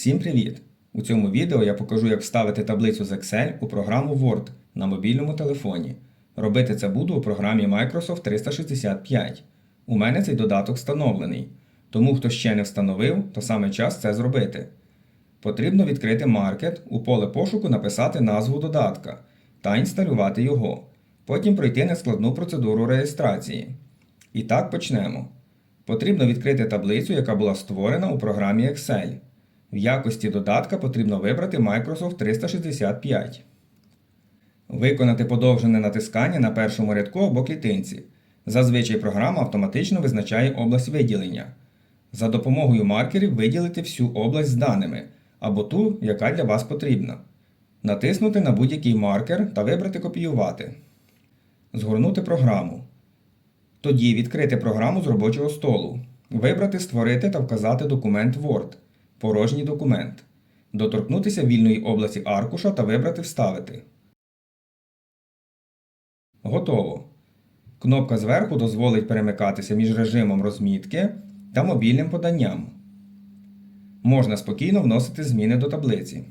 Всім привіт! У цьому відео я покажу, як вставити таблицю з Excel у програму Word на мобільному телефоні. Робити це буду у програмі Microsoft 365. У мене цей додаток встановлений. Тому хто ще не встановив, то саме час це зробити. Потрібно відкрити маркет, у поле пошуку написати назву додатка та інсталювати його. Потім пройти нескладну процедуру реєстрації. І так почнемо. Потрібно відкрити таблицю, яка була створена у програмі Excel. В якості додатка потрібно вибрати Microsoft 365. Виконати подовжене натискання на першому рядку або клітинці. Зазвичай програма автоматично визначає область виділення. За допомогою маркерів виділити всю область з даними або ту, яка для вас потрібна. Натиснути на будь-який маркер та вибрати Копіювати. Згорнути програму. Тоді відкрити програму з робочого столу. Вибрати Створити та вказати документ Word. Порожній документ. Доторкнутися вільної області аркуша та вибрати Вставити. Готово. Кнопка зверху дозволить перемикатися між режимом розмітки та мобільним поданням. Можна спокійно вносити зміни до таблиці.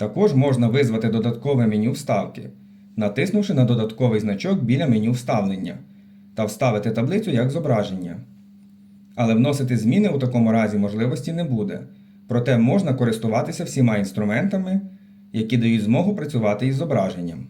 Також можна визвати додаткове меню вставки, натиснувши на додатковий значок біля меню вставлення та вставити таблицю як зображення. Але вносити зміни у такому разі можливості не буде, проте можна користуватися всіма інструментами, які дають змогу працювати із зображенням.